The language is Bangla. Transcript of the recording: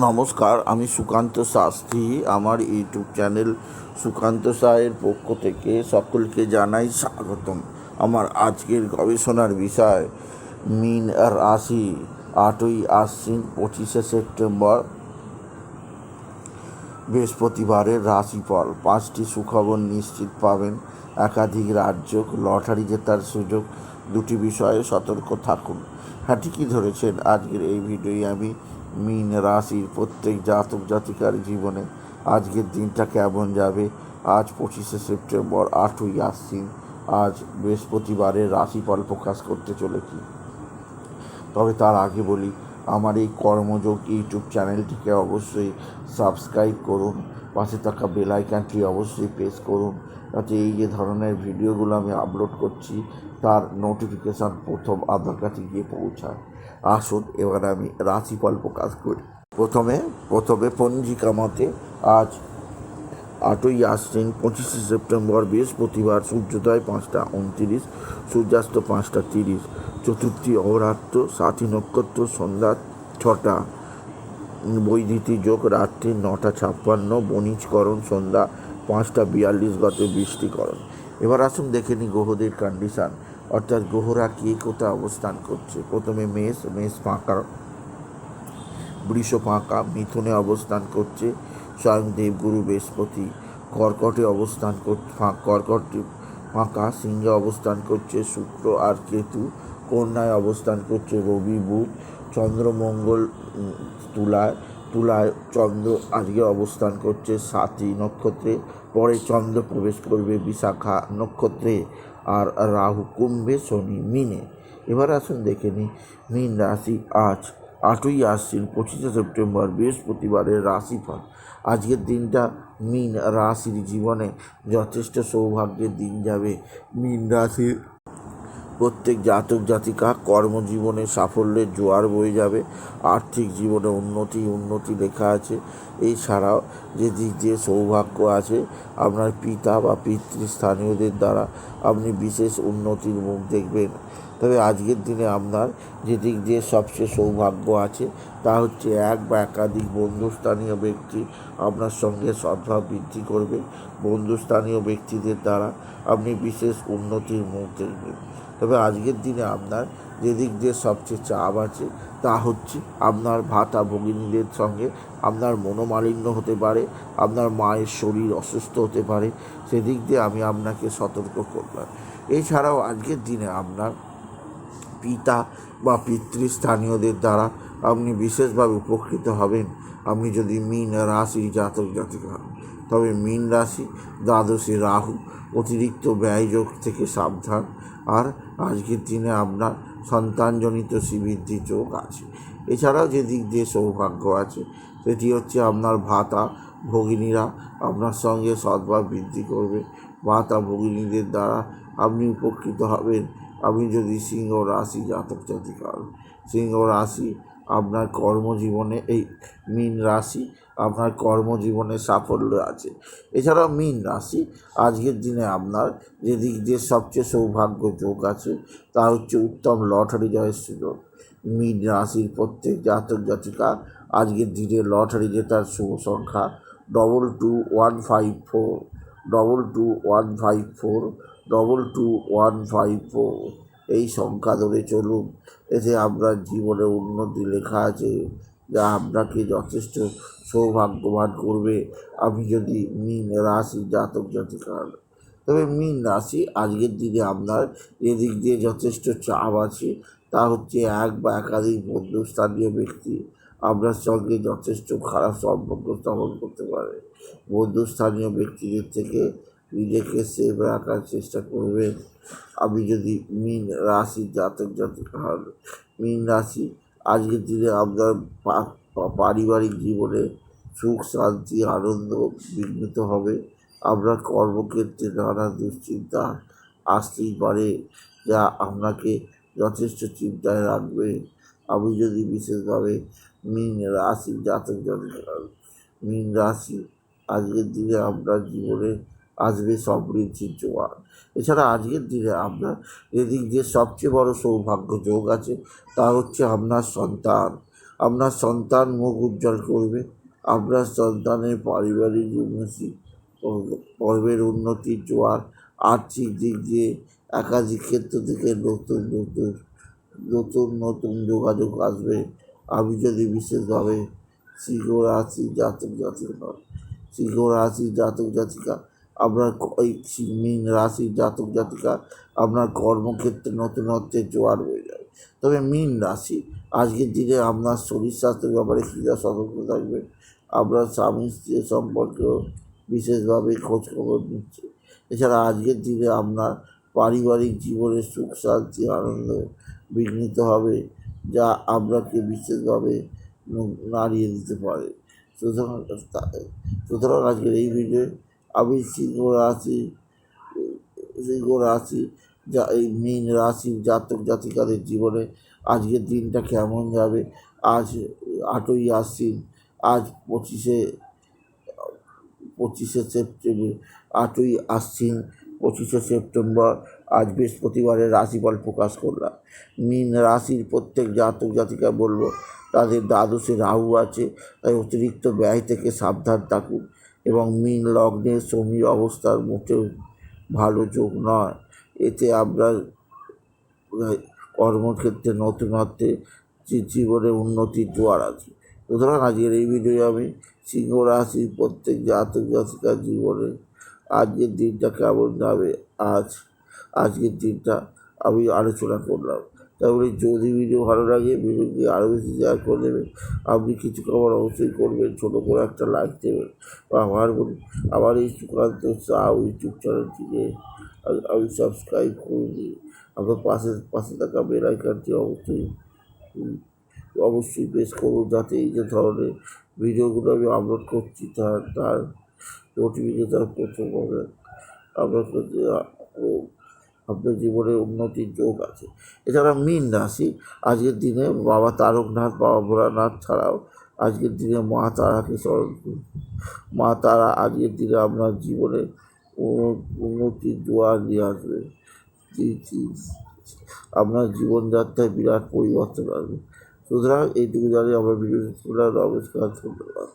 নমস্কার, আমি সুকান্ত শাস্ত্রী। আমার ইউটিউব চ্যানেল সুকান্ত সাহের পক্ষ থেকে সকলকে জানাই স্বাগতম। আমার আজকের গবেষণার বিষয়, মিন রাশি আটই আশ্বিন পঁচিশে সেপ্টেম্বর। বৃহস্পতিবারের রাশিফল, পাঁচটি সুখবর নিশ্চিত পাবেন। একাধিক রাজ্য লটারি জেতার সুযোগ, দুটি বিষয়ে সতর্ক থাকুন। হ্যাঁ ঠিকই ধরেছেন। আজকের এই ভিডিওই আমি মিন রাশির প্রত্যেক জাতক জাতিকার জীবনে আজকের দিনটা কেমন যাবে? আজ পঁচিশে সেপ্টেম্বর, আটই আশ্বিন। আজ বৃহস্পতিবারের রাশিফল প্রকাশ করতে চলেছি। তবে তার আগে বলি আমার এই কর্মযোগ ইউটিউব চ্যানেলটিকে অবশ্যই সাবস্ক্রাইব করুন, পাশে থাকা বেল আইকনটি অবশ্যই প্রেস করুন, যাতে এই যে ধরনের ভিডিওগুলো আমি আপলোড করছি, তার নোটিফিকেশান প্রথম আপনার কাছে গিয়ে পৌঁছায়। আসুন, এবার আমি রাশিফল প্রকাশ করি। প্রথমে প্রথমে পঞ্জিকা মতে আজ আটই আশ্বিন, পঁচিশে সেপ্টেম্বর, বৃহস্পতিবার, সূর্যোদয় পাঁচটা উনত্রিশ, সূর্যাস্ত পাঁচটা তিরিশ, চতুর্থী অহরাত্র সাথী নক্ষত্র, সন্ধ্যা ছটা বৈদিতি যোগ রাত্রি নটা ছাপ্পান্ন, বণিজকরণ সন্ধ্যা পাঁচটা বিয়াল্লিশ গতে বৃষ্টিকরণ। এবার আসুন দেখে নিই গ্রহদের কন্ডিশান অর্থাৎ গ্রহরা কে কোথায় অবস্থান করছে? প্রথমে মেষ মেষ ফাঁকা, বৃষ ফাঁকা, মিথুনে অবস্থান করছে। স্বয়ং দেবগুরু বৃহস্পতি, কর্কটে অবস্থান করছে কর্কট ফাঁকা সিংহে অবস্থান করছে শুক্র আর কেতু, কন্যায় অবস্থান করছে রবি, বুধ চন্দ্রমঙ্গল তুলায় তুলায় চন্দ্র আজকে অবস্থান করছে সাতই নক্ষত্রে, পরে চন্দ্র প্রবেশ করবে বিশাখা নক্ষত্রে আর রাহু কুম্ভে শনি মিনে। এবার আসুন দেখে নিই, মীন রাশি আজ আটই আশ্বিন, পঁচিশে সেপ্টেম্বর, বৃহস্পতিবারের রাশিফল। আজকের দিনটা মীন রাশির জীবনে যথেষ্ট সৌভাগ্যের দিন যাবে। মীন রাশির প্রত্যেক জাতক জাতিকা কর্মজীবনে সাফল্যের জোয়ার বয়ে যাবে। আর্থিক জীবনে উন্নতি উন্নতি লেখা আছে। এছাড়াও যে দিক দিয়ে সৌভাগ্য আছে, আপনার পিতা বা পিতৃস্থানীয়দের দ্বারা আপনি বিশেষ উন্নতির মুখ দেখবেন। তবে আজকের দিনে আপনার যে দিক দিয়ে সবচেয়ে সৌভাগ্য আছে, তা হচ্ছে এক বা একাধিক বন্ধুস্থানীয় ব্যক্তি আপনার সঙ্গে সদ্ভাব বৃদ্ধি করবে। বন্ধুস্থানীয় ব্যক্তিদের দ্বারা আপনি বিশেষ উন্নতির মুখ দেখবেন। তবে আজকের দিনে আপনার যে দিক দিয়ে সবচেয়ে চাপ আছে, তা হচ্ছে আপনার ভাতা ভগিনীদের সঙ্গে আপনার মনোমালিন্য হতে পারে, আপনার মায়ের শরীর অসুস্থ হতে পারে, সেদিক দিয়ে আমি আপনাকে সতর্ক করলাম। এছাড়াও আজকের দিনে আপনার পিতা বা পিতৃস্থানীয়দের দ্বারা আপনি বিশেষভাবে উপকৃত হবেন। আপনি যদি মীন রাশির জাতক জাতিকা হন, তবে মীন রাশি, দ্বাদশী রাহু অতিরিক্ত ব্যয়যোগ থেকে সাবধান। আর আজকের দিনে আপনার সন্তানজনিত শ্রীবৃদ্ধি চোখ আছে এছাড়াও যে দিক দিয়ে সৌভাগ্য আছে, সেটি হচ্ছে আপনার ভাতা, ভগিনীরা আপনার সঙ্গে সদ্ভাব বৃদ্ধি করবে ভাতা, ভগিনীদের দ্বারা আপনি উপকৃত হবেন আপনি যদি সিংহ রাশি জাতক জাতিকার। সিংহ রাশি আপনার কর্মজীবনে এই মীন রাশি আপনার কর্মজীবনে সাফল্য আছে। এছাড়াও মীন রাশি, আজকের দিনে আপনার যে দিক দিয়ে সবচেয়ে সৌভাগ্য যোগ আছে, তা হচ্ছে উত্তম লটারি জয়ের সুযোগ। মীন রাশির প্রত্যেক জাতক জাতিকা আজকের দিনে লটারি জেতার শুভ সংখ্যা double two one five four double two one five four double two one five four এই সংখ্যা ধরে চলুন, এতে আপনার জীবনে উন্নতি লেখা আছে যা আপনাকে যথেষ্ট সৌভাগ্যবান করবে। আপনি যদি মীন রাশি জাতক জাতিকা তবে মীন রাশি আজকের দিনে আপনার এদিক দিয়ে যথেষ্ট চাপ আছে। তা হচ্ছে এক বা একাধিক বন্ধুস্থানীয় ব্যক্তি আপনার সঙ্গে যথেষ্ট খারাপ সম্পর্ক স্থাপন করতে পারে। বন্ধুস্থানীয় ব্যক্তিদের থেকে নিজেকে সেভ রাখার চেষ্টা করবেন আমি যদি মীন রাশি জাতক জাতিকা হন, মীন রাশি, আজকের দিনে আপনার পারিবারিক জীবনে সুখ, শান্তি, আনন্দ বিঘ্নিত হবে। আপনার কর্মক্ষেত্রে নানা দুশ্চিন্তা আসতেই পারে, যা আপনাকে যথেষ্ট চিন্তায় রাখবে। আপনি যদি বিশেষভাবে মীন রাশি জাতক জাতিকা মীন রাশি আজকের দিনে আপনার জীবনে আসবে সমৃদ্ধির জোয়ার। এছাড়া আজকের দিনে আপনার এদিক দিয়ে সবচেয়ে বড় সৌভাগ্য যোগ আছে, তা হচ্ছে আপনার সন্তান। আপনার সন্তান মুখ উজ্জ্বল করবে, আপনার সন্তানের পারিবারিক উন্নতি পর্বের উন্নতির জোয়ার, আর্থিক দিক দিয়ে একাধিক ক্ষেত্র থেকে নতুন নতুন নতুন নতুন যোগাযোগ আসবে। আমি যদি বিশেষভাবে সিংহ রাশি জাতক জাতিকা সিংহ রাশি জাতক জাতিকা আপনার মীন রাশির জাতক জাতিকা আপনার কর্মক্ষেত্রে নতুনত্বের জোয়ার হয়ে যাবে। তবে মীন রাশি, আজকের দিনে আপনার শরীর স্বাস্থ্যের ব্যাপারে কীরা সতর্ক থাকবেন আপনার স্বামী স্ত্রীর সম্পর্কেও বিশেষভাবে খোঁজখবর নিচ্ছে। এছাড়া আজকের দিনে আপনার পারিবারিক জীবনে সুখ, শান্তি, আনন্দ বিঘ্নিত হবে, যা আপনাকে বিশেষভাবে নাড়িয়ে দিতে পারে। সুতরাং সুতরাং আজকের এই ভিডিওয়ে আমি সিংহ রাশি সিংহ রাশি, যা এই মীন রাশির জাতক জাতিকাদের জীবনে আজকের দিনটা কেমন যাবে? আজ আটই আশ্বিন, আজ পঁচিশে পঁচিশে সেপ্টেম্বর, আটই আশ্বিন, পঁচিশে সেপ্টেম্বর, আজ বৃহস্পতিবারের রাশিফল প্রকাশ করলাম। মীন রাশির প্রত্যেক জাতক জাতিকা বলব, তাদের দ্বাদশে রাহু আছে, তাই অতিরিক্ত ব্যয় থেকে সাবধান থাকুন। এবং মীন লগ্নের সমীর অবস্থার মোটেও ভালো যোগ নয়। এতে আপনার কর্মক্ষেত্রে নতুনত্বে জীবনে উন্নতির জোয়ার আছে। সুতরাং আজকের এই ভিডিও আমি সিংহ রাশির প্রত্যেক জাতক জাতিকার জীবনে আজকের দিনটা কেমন যাবে, আজ আজকের দিনটা আমি আলোচনা করলাম। তারপরে যদি ভিডিও ভালো লাগে ভিডিওকে আরও বেশি শেয়ার করে দেবেন। আপনি কিছু খবর অবশ্যই করবেন, ছোটো করে একটা লাইক দেবেন। বা আমার বলুন আমার এই সুকান্ত সাউ ইউটিউব চ্যানেলটিকে আমি- সাবস্ক্রাইব করে দিই। আপনার পাশে পাশে থাকা বেল আইকনটি অবশ্যই অবশ্যই প্রেস করুন যাতে এই যে ধরনের ভিডিওগুলো আমি আপলোড করছি, তার তার নোটিফিকেশন প্রথম হবে। আপনার আপনার জীবনে উন্নতির যোগ আছে। এছাড়া মীন রাশি, আজকের দিনে বাবা তারকনাথ, বাবা ভোলানাথ ছাড়াও আজকের দিনে মা তারাকে স্মরণ করুন। মা তারা আজকের দিনে আপনার জীবনে উন্নতির জোয়ার নিয়ে আসবে। আপনার জীবনযাত্রায় বিরাট পরিবর্তন আসবে। সুতরাং এইটুকু জানি আমার ভিডিও নমস্কার, ধন্যবাদ।